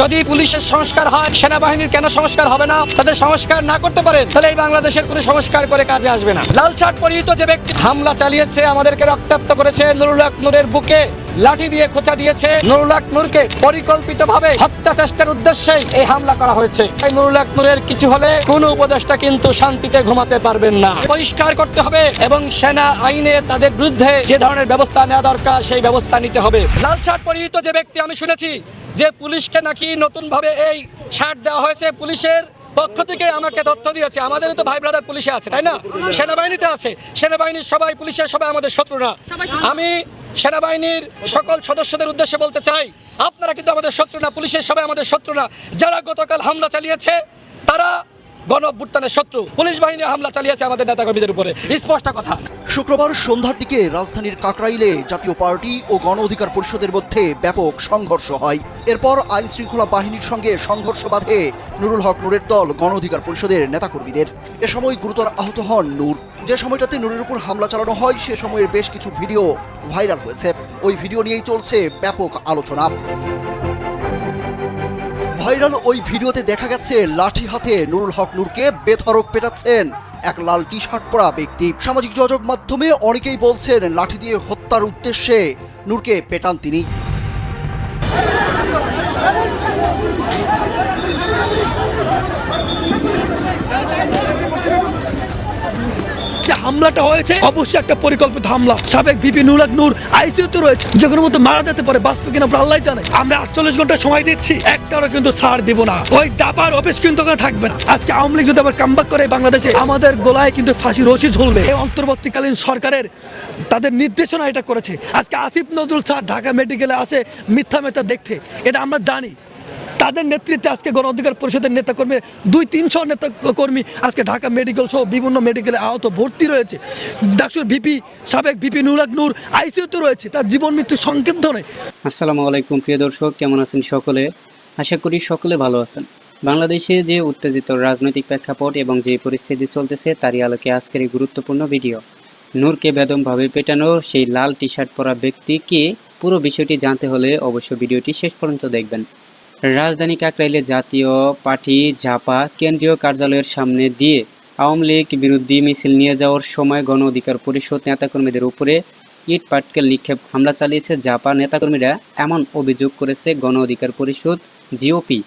যদি পুলিশের সংস্কার হয়, সেনাবাহিনীর কেন সংস্কার হবে না? তাদের সংস্কার না করতে পারেন তাহলে এই বাংলাদেশের কোনো সংস্কার করে কাজে আসবে না। লাল শার্ট পরিহিত যে ব্যক্তি হামলা চালিয়েছে, আমাদেরকে রক্তাক্ত করেছে, নুরুল হক নূরের বুকে লাঠি দিয়ে খোঁচা দিয়েছে। নুরুল নূরকে পরিকল্পিতভাবে হত্যা চেষ্টার উদ্দেশ্যেই এই হামলা করা হয়েছে। এই নুরুল হক নূরের কিছু হলে কোন উপদেষ্টা কিন্তু শান্তিতে ঘুমাতে পারবেন না। পরিষ্কার করতে হবে এবং সেনা আইনে তাদের বিরুদ্ধে যে ধরনের ব্যবস্থা নেওয়া দরকার, সেই ব্যবস্থা নিতে হবে। লাল শার্ট পরিহিত যে ব্যক্তি, আমি শুনেছি যে পুলিশকে নাকি নতুনভাবে এই শার্ট দেওয়া হয়েছে পুলিশের পক্ষ থেকে আমাকে তথ্য দিয়েছে। আমাদের তো ভাই ব্রাদার পুলিশে আছে তাই না? সেনাবাহিনীতে আছে। সেনাবাহিনীর সবাই পুলিশের সবাই আমাদের শত্রুরা। আমি সেনাবাহিনীর সকল সদস্যদের উদ্দেশ্যে বলতে চাই আপনারা কিন্তু আমাদের শত্রু না পুলিশের সবাই আমাদের শত্রু না। যারা গতকাল হামলা চালিয়েছে তারা গণ শত্রু। পুলিশ বাহিনী হামলা চালিয়েছে আমাদের নেতাকর্মীদের উপরে। স্পষ্ট কথা। শুক্রবার সন্ধ্যার দিকে রাজধানীর কাকরাইলে জাতীয় পার্টি ও গণ অধিকার পরিষদের মধ্যে ব্যাপক সংঘর্ষ হয়। এরপর আইন শৃঙ্খলা বাহিনীর সঙ্গে সংঘর্ষ বাধে নুরুল হক নূরের দল গণ অধিকার পরিষদের নেতাকর্মীদের। এ সময় গুরুতর আহত হন নূর। যে সময়টাতে নূরের উপর হামলা চালানো হয়, সে সময়ের বেশ কিছু ভিডিও ভাইরাল হয়েছে। ওই ভিডিও নিয়েই চলছে ব্যাপক আলোচনা। ভাইরাল ওই ভিডিওতে দেখা গেছে, লাঠি হাতে নুরুল হক নূরকে বেধরক পেটাচ্ছেন। এক লাল টি শার্ট পরা ব্যক্তি। সামাজিক যোগাযোগ মাধ্যমে অনেকেই বলছেন, লাঠি দিয়ে হত্যার উদ্দেশ্যে নূরকে পেটান তিনি। হামলাটা হয়েছে। অবশ্যই একটা পরিকল্পিত হামলা। সাবেক বিপি নুরাক নূর আইসিইউতে রয়েছে। যে কোনো মতো মারা যেতে পারে, বাঁচবে কিনা আল্লাহ জানে। আমরা আটচল্লিশ ঘণ্টা সময় দিচ্ছি। একটারও কিন্তু ছাড় দিব না। ওই জাপার অফিস কিন্তু থাকবে না। আজকে আওয়ামী লীগ যদি আবার কামবাক করে বাংলাদেশে, আমাদের গোলায় কিন্তু ফাঁসি রশি ঝুলবে। এই অন্তর্বর্তীকালীন সরকারের তাদের নির্দেশনা এটা করেছে। আজকে আসিফ নজরুল স্যার ঢাকা মেডিকেলে আসে মিথ্যা মেথা দেখতে। এটা আমরা জানি। তাদের নেতৃত্বে আজকে গণ অধিকার পরিষদের নেতাকর্মী, দুই তিনশো নেতা কর্মী আজকে ঢাকা মেডিকেল সহ বিভিন্ন মেডিকেলে আহত, ভর্তি রয়েছে। ডাক্তার ভিপি, সাবেক ভিপি নুরাক নূর, আইসিইউতে রয়েছে, তার জীবন মৃত্যু সংকেত ধরে আসসালামু আলাইকুম, প্রিয় দর্শক, কেমন আছেন সকলে? আশা করি সকলে ভালো আছেন। বাংলাদেশে যে উত্তেজিত রাজনৈতিক প্রেক্ষাপট এবং যে পরিস্থিতি চলতেছে, তারই আলোকে আজকের এই গুরুত্বপূর্ণ ভিডিও। নূরকে বেদমভাবে পেটানো সেই লাল টি শার্ট পরা ব্যক্তিকে পুরো বিষয়টি জানতে হলে অবশ্য ভিডিওটি শেষ পর্যন্ত দেখবেন। রাজধানী কাকরাইলে জাতীয় পার্টি ঝাপা কেন্দ্রীয় কার্যালয়ের সামনে দিয়ে আওয়ামী লীগ বিরোধী মিছিল নিয়ে যাওয়ার সময় গণ অধিকার পরিষদ নেতাকর্মীদের উপরে ইট পাটকেল নিক্ষেপ হামলা চালিয়েছে জাপা নেতাকর্মীরা। এমন অভিযোগ করেছে গণ অধিকার পরিষদ জিওপি।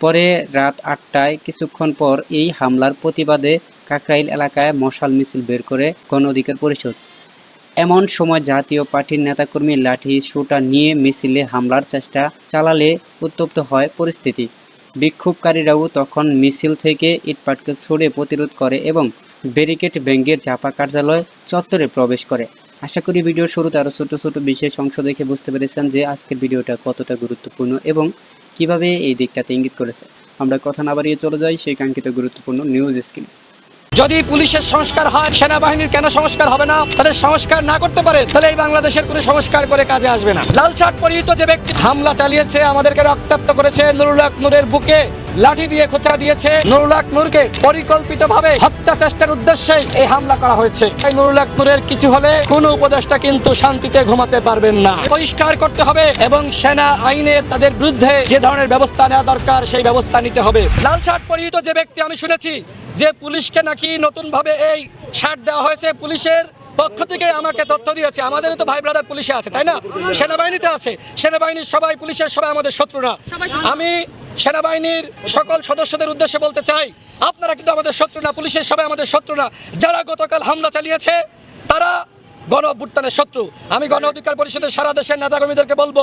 পরে রাত আটটায় কিছুক্ষণ পর এই হামলার প্রতিবাদে কাকরাইল এলাকায় মশাল মিছিল বের করে গণ অধিকার পরিষদ। এমন সময় জাতীয় পার্টির নেতাকর্মী লাঠি সোটা নিয়ে মিছিলে হামলার চেষ্টা চালালে উত্তপ্ত হয় পরিস্থিতি। বিক্ষোভকারীরাও তখন মিছিল থেকে ইটপাটকেল ছড়ে প্রতিরোধ করে এবং ব্যারিকেড ব্যাঙ্গের চাপা কার্যালয় চত্বরে প্রবেশ করে। আশা করি ভিডিওর শুরুতে আরও ছোট ছোট বিশেষ অংশ দেখে বুঝতে পেরেছেন যে আজকের ভিডিওটা কতটা গুরুত্বপূর্ণ এবং কীভাবে এই দিকটাতে ইঙ্গিত করেছে। আমরা কথা না বাড়িয়ে চলে যাই সেই কাঙ্ক্ষিত গুরুত্বপূর্ণ নিউজ স্ক্রিনে যদি পুলিশের সংস্কার হয়, সেনাবাহিনীর কেন সংস্কার হবে না? তাদের সংস্কার না করতে পারে, তাহলে এই বাংলাদেশের কোনো সংস্কার করে কাজে আসবে না। লাল শার্ট পরিহিত যে ব্যক্তি হামলা চালিয়েছে, আমাদেরকে রক্তাক্ত করেছে নুরুল হক নূরের বুকে। লাঠি দিয়ে খোঁচা দিয়েছে। নুরুল হক নূরকে পরিকল্পিতভাবে হত্যা চেষ্টার উদ্দেশ্যে এই হামলা করা হয়েছে। এই নুরুল হক নূরের কিছু হলে কোনো উপদেষ্টা কিন্তু শান্তিতে ঘুমাতে পারবেন না। পরিষ্কার করতে হবে এবং সেনা আইনে তাদের বিরুদ্ধে যে ধরনের ব্যবস্থা নেওয়া দরকার, সেই ব্যবস্থা নিতে হবে। লাল শার্ট পরিহিত যে ব্যক্তি আমি শুনেছি, যে পুলিশকে নাকি নতুন ভাবে এই শার্ট দেওয়া হয়েছে, পুলিশের পক্ষ থেকে আমাকে তথ্য দিয়েছে আমাদেরও তো ভাই ব্রাদার পুলিশে আছে তাই না? সেনাবাহিনীতে আছে। সেনাবাহিনীর সবাই পুলিশের সবাই আমাদের শত্রুরা। আমি সেনাবাহিনীর সকল সদস্যদের উদ্দেশ্যে বলতে চাই আপনারা কিন্তু আমাদের শত্রু না পুলিশের সবাই আমাদের শত্রু না যারা গতকাল হামলা চালিয়েছে তারা গণ অভ্যুত্থানের শত্রু। আমি গণ অধিকার পরিষদের সারা দেশের নেতাকর্মীদেরকে বলব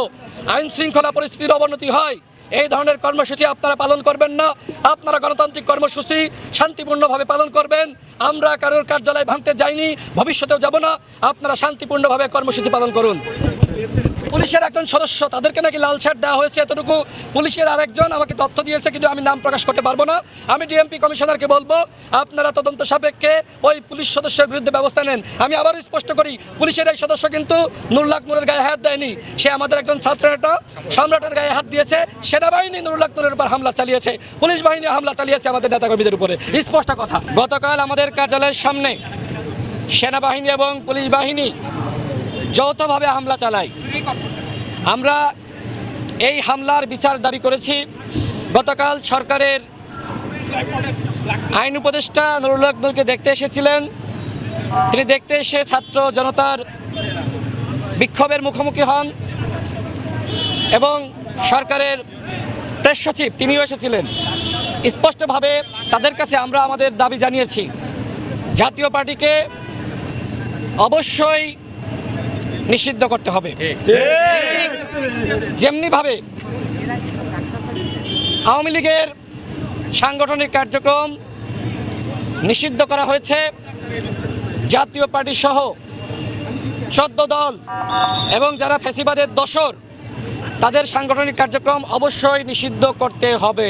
আইন শৃঙ্খলা পরিস্থিতির অবনতি হয়। এই ধরনের কর্মসূচি আপনারা পালন করবেন না। আপনারা গণতান্ত্রিক কর্মসূচি শান্তিপূর্ণভাবে পালন করবেন। আমরা কারোর কার্যালয় ভাঙতে যাইনি, ভবিষ্যতেও যাব না। আপনারা শান্তিপূর্ণভাবে কর্মসূচি পালন করুন। পুলিশের একজন সদস্য, তাদেরকে নাকি লাল শার্ট দেওয়া হয়েছে এতটুকু। পুলিশের আরেকজন আমাকে তথ্য দিয়েছে, কিন্তু আমি নাম প্রকাশ করতে পারব না। আমি ডিএমপি কমিশনারকে বলব, আপনারা তদন্ত সাপেক্ষে ওই পুলিশ সদস্যের বিরুদ্ধে ব্যবস্থা নেন। আমি আবারও স্পষ্ট করি, পুলিশের এই সদস্য কিন্তু নুরুল্লাহ নূরের গায়ে হাত দেয়নি। সে আমাদের একজন ছাত্র নেতা, সম্রাটের গায়ে হাত দিয়েছে। সেনাবাহিনী নুরুল্লাহ নূরের উপর হামলা চালিয়েছে, পুলিশ বাহিনী হামলা চালিয়েছে আমাদের নেতাকর্মীদের উপরে। স্পষ্ট কথা, গতকাল আমাদের কার্যালয়ের সামনে সেনাবাহিনী এবং পুলিশ বাহিনী যৌথভাবে হামলা চালায় আমরা এই হামলার বিচার দাবি করেছি। গতকাল সরকারের আইন উপদেষ্টা নুরুল নুরকে দেখতে এসেছিলেন। তিনি দেখতে এসে ছাত্র জনতার বিক্ষোভের মুখোমুখি হন এবং সরকারের প্রেস সচিব তিনিও এসেছিলেন। স্পষ্টভাবে তাদের কাছে আমরা আমাদের দাবি জানিয়েছি। জাতীয় পার্টিকে অবশ্যই নিষিদ্ধ করতে হবে। যেমনিভাবে আওয়ামী লীগের সাংগঠনিক কার্যক্রম নিষিদ্ধ করা হয়েছে, জাতীয় পার্টি সহ চোদ্দ দল এবং যারা ফেসিবাদের দোসর তাদের সাংগঠনিক কার্যক্রম অবশ্যই নিষিদ্ধ করতে হবে।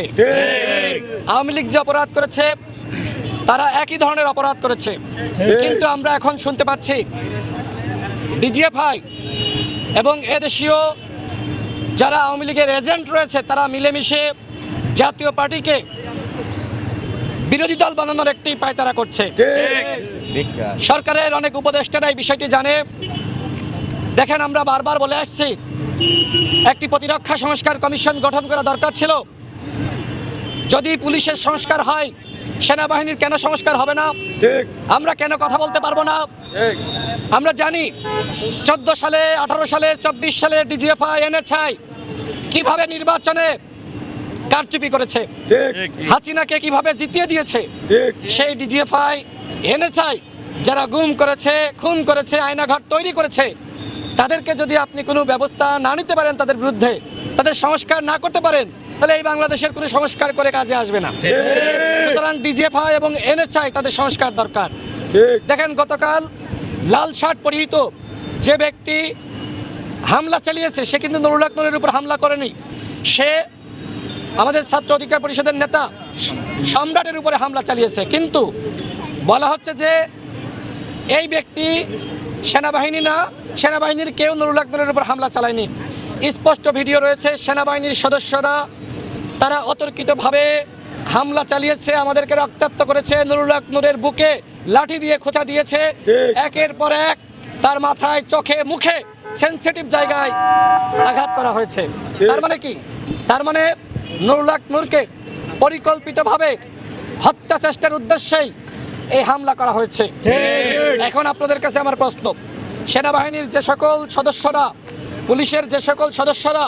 আওয়ামী লীগ যে অপরাধ করেছে, তারা একই ধরনের অপরাধ করেছে। কিন্তু আমরা এখন শুনতে পাচ্ছি ডিজিএফআই এবং এদেশীয় যারা আওয়ামী লীগের এজেন্ট রয়েছে, তারা মিলেমিশে জাতীয় পার্টিকে বিরোধী দল বানানোর একটি পায়তারা করছে। সরকারের অনেক উপদেষ্টারা এই বিষয়টি জানে। দেখেন, আমরা বারবার বলে আসছি, একটি প্রতিরক্ষা সংস্কার কমিশন গঠন করা দরকার ছিল। যদি পুলিশের সংস্কার হয় সেনাবাহিনীর কেন সংস্কার হবে না? আমরা কেন কথা বলতে পারব না? আমরা জানি চোদ্দ সালে আঠারো সালে চব্বিশ সালে ডিজিএফআই এনএচআই কীভাবে নির্বাচনে কারচুপি করেছে? হাসিনাকে কীভাবে জিতিয়ে দিয়েছে? সেই ডিজিএফআই এনএচআই যারা গুম করেছে খুন করেছে আয়নাঘর তৈরি করেছে তাদেরকে যদি আপনি কোনো ব্যবস্থা না নিতে পারেন তাদের বিরুদ্ধে তাদের সংস্কার না করতে পারেন তাহলে এই বাংলাদেশের কোনো সংস্কার করে কাজে আসবে না। সুতরাং ডিজিএফআই এবং এনএচআই তাদের সংস্কার দরকার। দেখেন গতকাল লাল শার্ট পরিহিত যে ব্যক্তি হামলা চালিয়েছে সে কিন্তু নুরুল হক উপর হামলা করেনি। সে আমাদের ছাত্র অধিকার পরিষদের নেতা সম্রাটের উপরে হামলা চালিয়েছে। কিন্তু বলা হচ্ছে যে এই ব্যক্তি সেনাবাহিনী না সেনাবাহিনীর কেউ নুরুল আকবরের উপর হামলা চালায়নি। স্পষ্ট ভিডিও রয়েছে সেনাবাহিনীর সদস্যরা তারা অতর্কিতভাবে হামলা চালিয়েছে আমাদেরকে রক্তাক্ত করেছে নুরুল আকনুরের বুকে লাঠি দিয়ে খোঁচা দিয়েছে। একের পর এক তার মাথায় চোখে মুখে সেনসিটিভ জায়গায় আঘাত করা হয়েছে। তার মানে কি? তার মানে নুরুল আকনুরকে পরিকল্পিতভাবে হত্যা চেষ্টার উদ্দেশ্যেই এই হামলা করা হয়েছে। এখন আপনাদের কাছে আমার প্রশ্ন সেনাবাহিনীর যে সকল সদস্যরা পুলিশের যে সকল সদস্যরা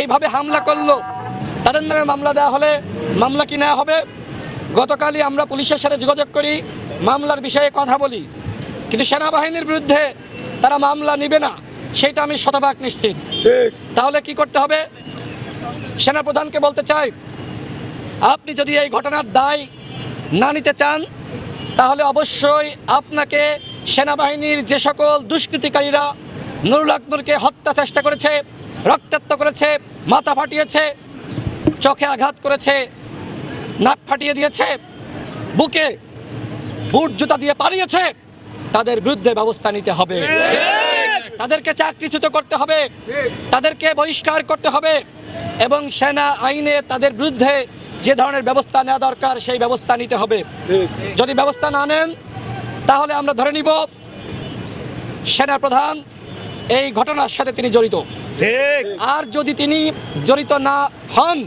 এইভাবে হামলা করল তাদের নামে মামলা দেওয়া হলে মামলা কি নেওয়া হবে? গতকালই আমরা পুলিশের সাথে যোগাযোগ করি মামলার বিষয়ে কথা বলি। কিন্তু সেনাবাহিনীর বিরুদ্ধে তারা মামলা নিবে না সেটা আমি শতভাগ নিশ্চিত। তাহলে কি করতে হবে? সেনাপ্রধানকে বলতে চাই আপনি যদি এই ঘটনার দায় না নিতে চান তাহলে অবশ্যই আপনাকে সেনাবাহিনীর যে সকল দুষ্কৃতিকারীরা নুরুল আকনুরকে হত্যা চেষ্টা করেছে রক্তাক্ত করেছে মাথা ফাটিয়েছে চোখে আঘাত করেছে নাক ফাটিয়ে দিয়েছে বুকে বুট জুতা দিয়ে পালিয়েছে তাদের বিরুদ্ধে ব্যবস্থা নিতে হবে। তাদেরকে চাকরিচ্যুত করতে হবে তাদেরকে বহিষ্কার করতে হবে এবং সেনা আইনে তাদের বিরুদ্ধে যে ধরনের ব্যবস্থা নেওয়া দরকার সেই ব্যবস্থা নিতে হবে। যদি ব্যবস্থা না নেন তাহলে আমরা ধরে নিব সেনা প্রধান এই ঘটনার সাথে তিনি জড়িত। আর যদি তিনি জড়িত না হন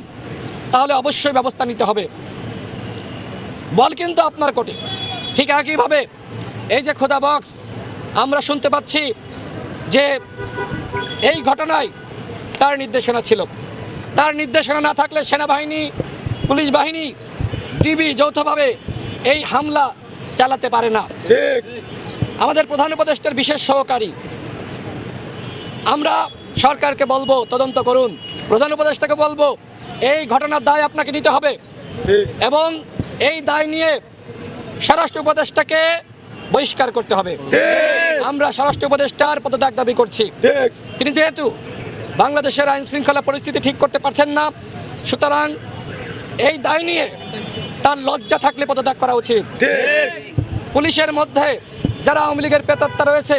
তাহলে অবশ্যই ব্যবস্থা নিতে হবে। বল কিন্তু আপনার কোটে। ঠিক একইভাবে এই যে খোদা বক্স আমরা শুনতে পাচ্ছি যে এই ঘটনায় তার নির্দেশনা ছিল। তার নির্দেশনা না থাকলে সেনাবাহিনী পুলিশ বাহিনী টিভি যৌথভাবে এই হামলা চালাতে পারে না। আমাদের প্রধান উপদেষ্টার বিশেষ সহকারী। আমরা সরকারকে বলব তদন্ত করুন। প্রধান উপদেষ্টাকে বলব এই ঘটনার দায় আপনাকে নিতে হবে। এবং এই দায় নিয়ে স্বরাষ্ট্র উপদেষ্টাকে বহিষ্কার করতে হবে। আমরা স্বরাষ্ট্র উপদেষ্টার পদত্যাগ দাবি করছি। তিনি যেহেতু বাংলাদেশের আইন শৃঙ্খলা পরিস্থিতি ঠিক করতে পারছেন না সুতরাং এই দায় নিয়ে তার লজ্জা থাকলে পদত্যাগ করা উচিত। পুলিশের মধ্যে যারা আওয়ামী লীগের পেতাত্তা রয়েছে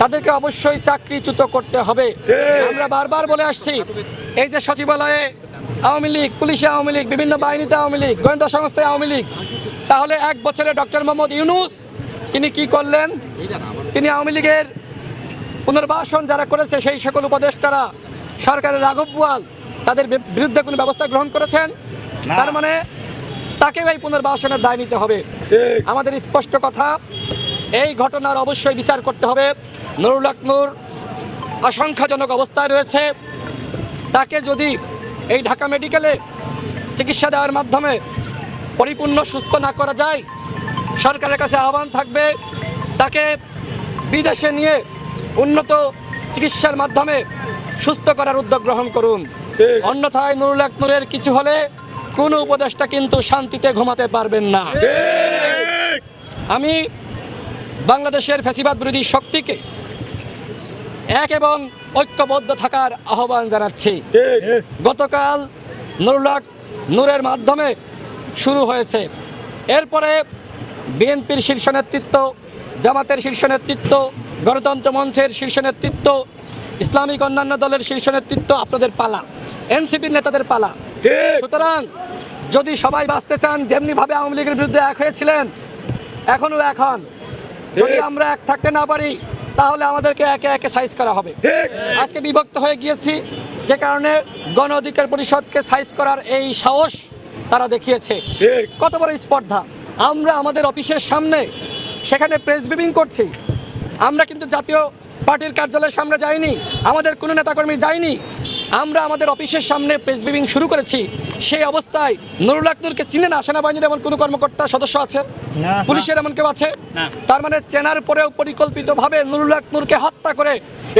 তাদেরকে অবশ্যই চাকরিচ্যুত করতে হবে। আমরা বারবার বলে আসছি এই যে সচিবালয়ে আওয়ামী লীগ পুলিশে আওয়ামী লীগ বিভিন্ন বাহিনীতে আওয়ামী লীগ গোয়েন্দা সংস্থায় আওয়ামী লীগ। তাহলে এক বছরে ডক্টর মোহাম্মদ ইউনুস তিনি কি করলেন? তিনি আওয়ামী লীগের পুনর্বাসন যারা করেছে সেই সকল উপদেষ্টারা সরকারের রাঘব বোয়াল তাদের বিরুদ্ধে কোনো ব্যবস্থা গ্রহণ করেছেন? তার মানে তাকে এই পুনর্বাসনের দায় নিতে হবে। আমাদের স্পষ্ট কথা এই ঘটনার অবশ্যই বিচার করতে হবে। নুরুল হক নূর আশঙ্কাজনক অবস্থায় রয়েছে। তাকে যদি এই ঢাকা মেডিকেলে চিকিৎসা দেওয়ার মাধ্যমে পরিপূর্ণ সুস্থ না করা যায় সরকারের কাছে আহ্বান থাকবে তাকে বিদেশে নিয়ে উন্নত চিকিৎসার মাধ্যমে সুস্থ করার উদ্যোগ গ্রহণ করুন। অন্যথায় নুরুল নূরের কিছু হলে কোনো উপদেষ্টা কিন্তু শান্তিতে ঘুমাতে পারবেন না। আমি বাংলাদেশের ফ্যাসিবাদ বিরোধী শক্তিকে এক এবং ঐক্যবদ্ধ থাকার আহ্বান জানাচ্ছি। গতকাল নুরুল্লাহ নূরের মাধ্যমে শুরু হয়েছে। এরপরে বিএনপির শীর্ষ নেতৃত্ব জামাতের শীর্ষ নেতৃত্ব গণতন্ত্র মঞ্চের শীর্ষ নেতৃত্ব ইসলামিক অন্যান্য দলের শীর্ষ নেতৃত্ব আপনাদের পালা এনসিপির নেতাদের পালা। সুতরাং যদি সবাই বাঁচতে চান যেমনিভাবে আওয়ামী লীগের বিরুদ্ধে এক হয়েছিলেন এখনও এখন যদি আমরা এক থাকতে না পারি তাহলে আমাদেরকে একে একে সাইজ করা হবে। আজকে বিভক্ত হয়ে গিয়েছি যে কারণে গণ অধিকার পরিষদকে সাইজ করার এই সাহস তারা দেখিয়েছে। কত বড় স্পর্ধা। আমরা আমাদের অফিসের সামনে সেখানে প্রেস ব্রিফিং করছি। আমরা কিন্তু জাতীয় পার্টির কার্যালয়ের সামনে যাইনি আমাদের কোনো নেতাকর্মী যায়নি। আমরা আমাদের অফিসের সামনে প্রেস ব্রিফিং শুরু করেছি। সেই অবস্থায় নুরুল আকনুরকে চিনে না সেনাবাহিনীর এমন কোনো কর্মকর্তা সদস্য আছে? পুলিশের এমন কেউ আছে? তার মানে চেনার পরেও পরিকল্পিতভাবে নুরুল আকনুরকে হত্যা করে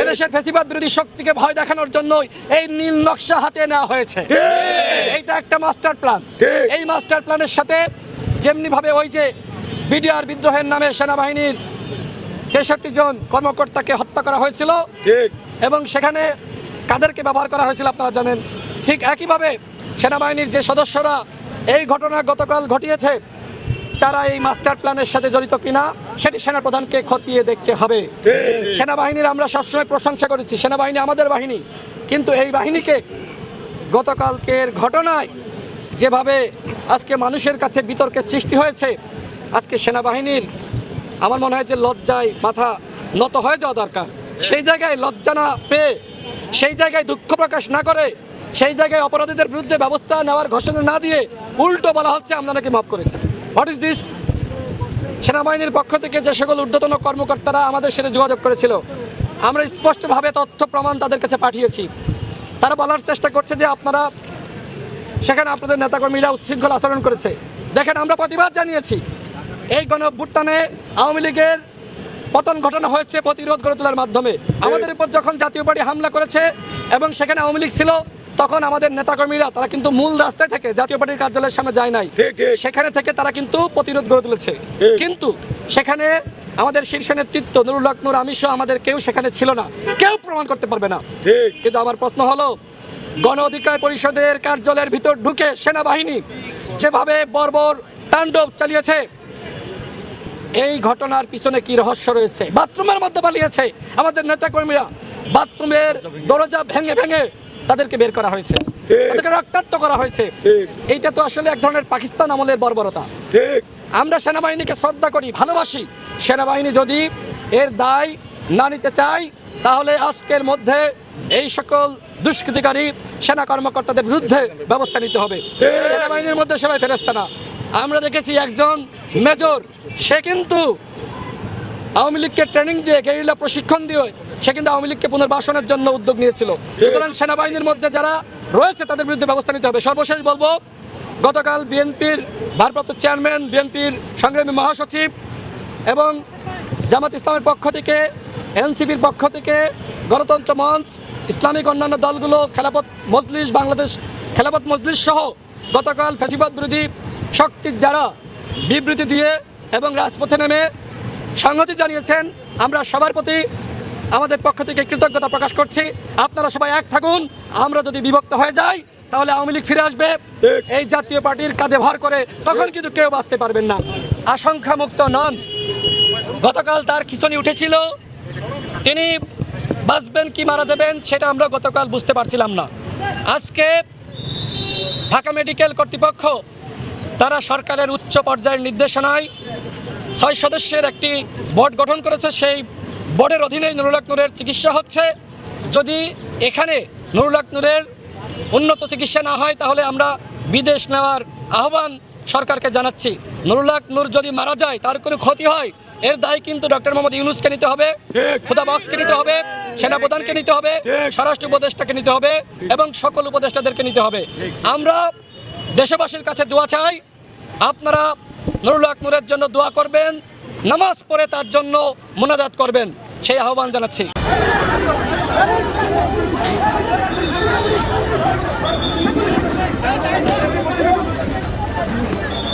এদেশের ফেসিবাদ বিরোধী শক্তিকে ভয় দেখানোর জন্যই এই নীল নকশা হাতে নেওয়া হয়েছে। এইটা একটা মাস্টার প্ল্যান। এই মাস্টার প্ল্যানের সাথে যেমনি ভাবে ওই যে বিডিআর বিদ্রোহের নামে সেনাবাহিনীর তেষট্টি জন কর্মকর্তাকে হত্যা করা হয়েছিল এবং সেখানে কাদেরকে ব্যবহার করা হয়েছিল আপনারা জানেন। ঠিক একইভাবে সেনাবাহিনীর যে সদস্যরা এই ঘটনা গতকাল ঘটিয়েছে তারা এই মাস্টার প্ল্যানের সাথে জড়িত কিনা, সেটি সেনাপ্রধানকে খতিয়ে দেখতে হবে। সেনাবাহিনীর আমরা সবসময় প্রশংসা করেছি, সেনাবাহিনী আমাদের বাহিনী। কিন্তু এই বাহিনীকে গতকালকের ঘটনায় যেভাবে আজকে মানুষের কাছে বিতর্কের সৃষ্টি হয়েছে, আজকে সেনাবাহিনীর আমার মনে হয় যে লজ্জায় মাথা নত হয়ে যাওয়া দরকার। সেই জায়গায় লজ্জা না পেয়ে, সেই জায়গায় দুঃখ প্রকাশ না করে, সেই জায়গায় অপরাধীদের বিরুদ্ধে ব্যবস্থা নেওয়ার ঘোষণা না দিয়ে উল্টো বলা হচ্ছে, আমরা নাকি মাফ করেছি। হোয়াট ইজ দিস সেনাবাহিনীর পক্ষ থেকে যে সকল ঊর্ধ্বতন কর্মকর্তারা আমাদের সাথে যোগাযোগ করেছিল আমরা স্পষ্টভাবে তথ্য প্রমাণ তাদের কাছে পাঠিয়েছি। তারা বলার চেষ্টা করছে যে আপনারা সেখানে আপনাদের নেতাকর্মীরা উচ্ছৃঙ্খল আচরণ করেছে। দেখেন আমরা প্রতিবাদ জানিয়েছি। এই গণ অভ্যুত্থানে আওয়ামী লীগের পতন ঘটনা হয়েছে প্রতিরোধ গড়ে তোলার মাধ্যমে। আমাদের উপর যখন জাতীয় পার্টি হামলা করেছে এবং সেখানে আওয়ামী লীগ ছিল তখন আমাদের নেতাকর্মীরা তারা কিন্তু মূল রাস্তায় থেকে জাতীয় পার্টির কার্যালয়ের সামনে যায় নাই। সেখানে থেকে তারা কিন্তু প্রতিরোধ গড়ে তুলেছে। কিন্তু সেখানে আমাদের শীর্ষ নেতৃত্ব নুরুল হক নূর আমিষ আমাদের কেউ সেখানে ছিল না। কেউ প্রমাণ করতে পারবে না। কিন্তু আমার প্রশ্ন হলো গণ অধিকার পরিষদের কার্যালয়ের ভিতর ঢুকে সেনাবাহিনী যেভাবে বর্বর তাণ্ডব চালিয়েছে এই ঘটনার পিছনে কি রহস্য রয়েছে? বাথরুমের মধ্যে পালিয়েছে আমাদের নেতাকর্মীরা। বাথরুমের দরজা ভেঙে ভেঙে তাদেরকে বের করা হয়েছে। তাদেরকে রক্তাক্ত করা হয়েছে। এইটা তো আসলে এক ধরনের পাকিস্তান আমলের বর্বরতা। আমরা সেনাবাহিনীকে শ্রদ্ধা করি ভালোবাসি। সেনাবাহিনী যদি এর দায় না নিতে চায় তাহলে আজকের মধ্যে এই সকল দুষ্কৃতিকারী সেনা কর্মকর্তাদের বিরুদ্ধে ব্যবস্থা নিতে হবে। সেনাবাহিনীর মধ্যে সবাই ফেরেস্তা না। আমরা দেখেছি একজন মেজর সে কিন্তু আওয়ামী লীগকে ট্রেনিং দিয়ে গেরিলা প্রশিক্ষণ দিয়ে সে কিন্তু আওয়ামী লীগকে পুনর্বাসনের জন্য উদ্যোগ নিয়েছিল। সুতরাং সেনাবাহিনীর মধ্যে যারা রয়েছে, তাদের বিরুদ্ধে ব্যবস্থা নিতে হবে। সর্বশেষ বলব, গতকাল বিএনপির ভারপ্রাপ্ত চেয়ারম্যান, বিএনপির সংগ্রামী মহাসচিব এবং জামাত ইসলামের পক্ষ থেকে, এনসিপির পক্ষ থেকে গণতন্ত্র মঞ্চ, ইসলামিক অন্যান্য দলগুলো, খেলাপথ মজলিস, বাংলাদেশ খেলাপথ মজলিস সহ গতকাল ফেসিবাদ বিরোধী শক্তির যারা বিবৃতি দিয়ে এবং রাজপথে নেমে সংহতি জানিয়েছেন, আমরা সবার প্রতি আমাদের পক্ষ থেকে কৃতজ্ঞতা প্রকাশ করছি। আপনারা সবাই এক থাকুন, আমরা যদি বিভক্ত হয়ে যাই, তাহলে আওয়ামী লীগ ফিরে আসবে। এই জাতীয় পার্টির কাঁধে ভর করে তখন কিন্তু কেউ বাঁচতে পারবেন না। আশঙ্কা মুক্ত নন। গতকাল তার খিচুনি উঠেছিল। তিনি বাঁচবেন কি মারা দেবেন সেটা আমরা গতকাল বুঝতে পারছিলাম না। আজকে ঢাকা মেডিকেল কর্তৃপক্ষ, তারা সরকারের উচ্চ পর্যায়ের নির্দেশনায় ছয় সদস্যের একটি বোর্ড গঠন করেছে। সেই বোর্ডের অধীনেই নুরুল আকনুরের চিকিৎসা হচ্ছে। যদি এখানে নুরুল আকনুরের উন্নত চিকিৎসা না হয়, তাহলে আমরা বিদেশ নেওয়ার আহ্বান সরকারকে জানাচ্ছি। নুরুল আকনুর যদি মারা যায়, তার কোনো ক্ষতি হয়, এর দায় কিন্তু ডক্টর মোহাম্মদ ইউনুসকে নিতে হবে, খুদা বক্সকে নিতে হবে, সেনাপ্রধানকে নিতে হবে, স্বরাষ্ট্র উপদেষ্টাকে নিতে হবে এবং সকল উপদেষ্টাদেরকে নিতে হবে। আমরা দেশবাসীর কাছে দোয়া চাই, আপনারা নুরুল আকনুরের জন্য দোয়া করবেন, নামাজ পড়ে তার জন্য মোনাজাত করবেন। সেই আহ্বান জানাচ্ছি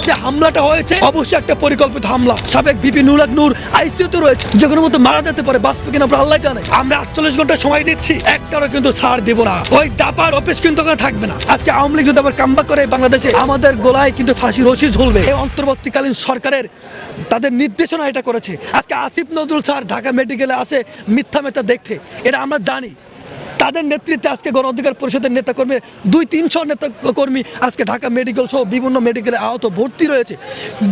যে হামলাটা হয়েছে। অবশ্যই একটা পরিকল্পিত হামলা। সাবেক বিপি নুরাক নূর আইসিইউতে রয়েছে। যে কোনো মতো মারা যেতে পারে, বাঁচবে কিনা আল্লাহ জানে। আমরা আটচল্লিশ ঘণ্টা সময় দিচ্ছি। একটারও কিন্তু ছাড় দিব না। ওই জাপার অফিস কিন্তু ওখানে থাকবে না। আজকে আওয়ামী লীগ যদি আবার কামবা করে বাংলাদেশে, আমাদের গোলায় কিন্তু ফাঁসি রশি ঝুলবে। এই অন্তর্বর্তীকালীন সরকারের তাদের নির্দেশনা এটা করেছে। আজকে আসিফ নজরুল স্যার ঢাকা মেডিকেলে আসে মিথ্যা মেথা দেখতে। এটা আমরা জানি। তাদের নেতৃত্বে আজকে গণ অধিকার পরিষদের নেতাকর্মী, দুই তিনশো নেতা কর্মী আজকে ঢাকা মেডিকেল সহ বিভিন্ন মেডিকেলে আহত ভর্তি রয়েছে।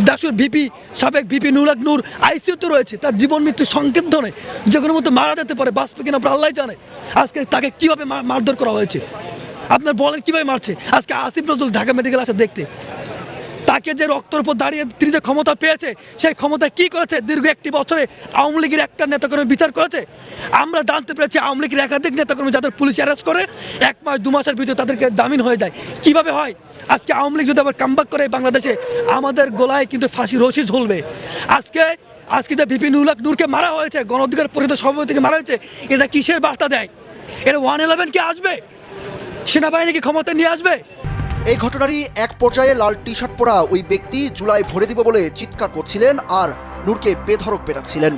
ডাক্তার ভিপি, সাবেক ভিপি নুরাক নূর আইসিইউতে রয়েছে। তার জীবন মৃত্যু সংকেত ধরে যে কোনো মতো মারা যেতে পারে, বাঁচবে কিনা আল্লাহ জানে। আজকে তাকে কীভাবে মারধর করা হয়েছে? আপনার বলেন কীভাবে মারছে? আজকে আসিফ নজরুল ঢাকা মেডিকেল আসে দেখতে। তাকে যে রক্তের উপর দাঁড়িয়ে তিনি যে ক্ষমতা পেয়েছে, সেই ক্ষমতা কি করেছে? দীর্ঘ একটি বছরে আওয়ামী লীগের একটা নেতাকর্মী বিচার করেছে। আমরা জানতে পেরেছি আওয়ামী লীগের একাধিক নেতাকর্মী যাদের পুলিশ অ্যারেস্ট করে, এক মাস, দু মাসের ভিতরে তাদেরকে জামিন হয়ে যায়। কীভাবে হয়? আজকে আওয়ামী লীগ যদি আবার কামবাক করে বাংলাদেশে, আমাদের গোলায় কিন্তু ফাঁসি, রশি ঝুলবে। আজকে আজকে যে বিপিন উল্লাখ নূরকে মারা হয়েছে, গণ অধিকার পরিষদ সভাপতি থেকে মারা হয়েছে, এটা কিসের বার্তা দেয়? এটা ওয়ান ইলেভেন কি আসবে? সেনাবাহিনী কি ক্ষমতা নিয়ে আসবে? এই ঘটনারই এক পর্যায়ে লাল টি শার্ট পরা ওই ব্যক্তি জুলাই ভরে দিব বলে চিৎকার করছিলেন আর নূরকে বেধড়ক পেটাচ্ছিলেন।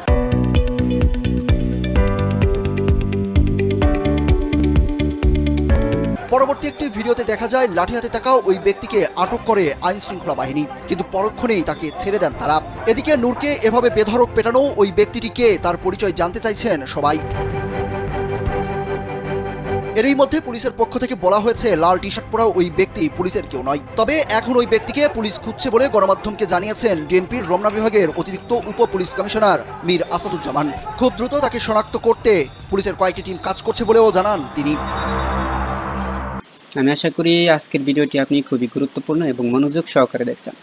পরবর্তী একটি ভিডিওতে দেখা যায়, লাঠি হাতে থাকা ওই ব্যক্তিকে আটক করে আইন শৃঙ্খলা বাহিনী, কিন্তু পরক্ষণেই তাকে ছেড়ে দেন তারা। এদিকে নূরকে এভাবে বেধড়ক পেটানো ওই ব্যক্তিটিকে তার পরিচয় জানতে চাইছেন সবাই। এরই মধ্যে পুলিশের পক্ষ থেকে বলা হয়েছে, লাল টি শার্ট পরা ওই ব্যক্তি, পুলিশের কেউ নয়। তবে এখন ওই ব্যক্তিকে পুলিশ খুঁজছে বলে গণমাধ্যমকে জানিয়েছেন ডিএমপির রমনা বিভাগের অতিরিক্ত উপ পুলিশ কমিশনার মীর আসাদুজ্জামান। খুব দ্রুত তাকে শনাক্ত করতে পুলিশের কয়েকটি টিম কাজ করছে বলেও জানান তিনি। আমি আশা করি আজকের ভিডিওটি আপনি খুবই গুরুত্বপূর্ণ এবং মনোযোগ সহকারে দেখছেন।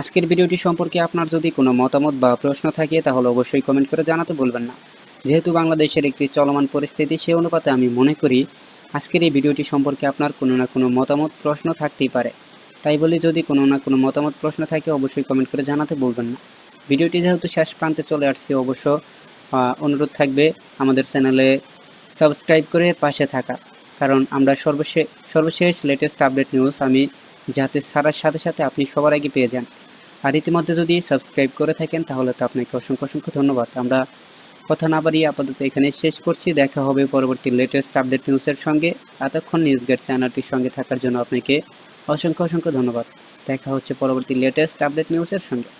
আজকের ভিডিওটি সম্পর্কে আপনার যদি কোনো মতামত বা প্রশ্ন থাকে, তাহলে অবশ্যই কমেন্ট করে জানাতে বলবেন না। যেহেতু বাংলাদেশের একটি চলমান পরিস্থিতি, সে অনুপাতে আমি মনে করি আজকের এই ভিডিওটি সম্পর্কে আপনার কোনো না কোনো মতামত, প্রশ্ন থাকতেই পারে। তাই বলে, যদি কোনো না কোনো মতামত, প্রশ্ন থাকে, অবশ্যই কমেন্ট করে জানাতে বলবেন না। ভিডিওটি যেহেতু শেষ প্রান্তে চলে আসছে, অবশ্য অনুরোধ থাকবে আমাদের চ্যানেলে সাবস্ক্রাইব করে পাশে থাকা। কারণ আমরা সর্বশেষ সর্বশেষ লেটেস্ট আপডেট নিউজ আমি যাতে ছাড়ার সাথে সাথে আপনি সবার আগে পেয়ে যান। আর ইতিমধ্যে যদি সাবস্ক্রাইব করে থাকেন, তাহলে তো আপনাকে অসংখ্য অসংখ্য ধন্যবাদ। আমরা কথা না বাড়িয়ে আপাতত এখানে শেষ করছি। দেখা হবে পরবর্তী লেটেস্ট আপডেট নিউজের সঙ্গে। এতক্ষণ নিউজ গেট চ্যানেলটির সঙ্গে থাকার জন্য আপনাকে অসংখ্য অসংখ্য ধন্যবাদ। দেখা হচ্ছে পরবর্তী লেটেস্ট আপডেট নিউজের সঙ্গে।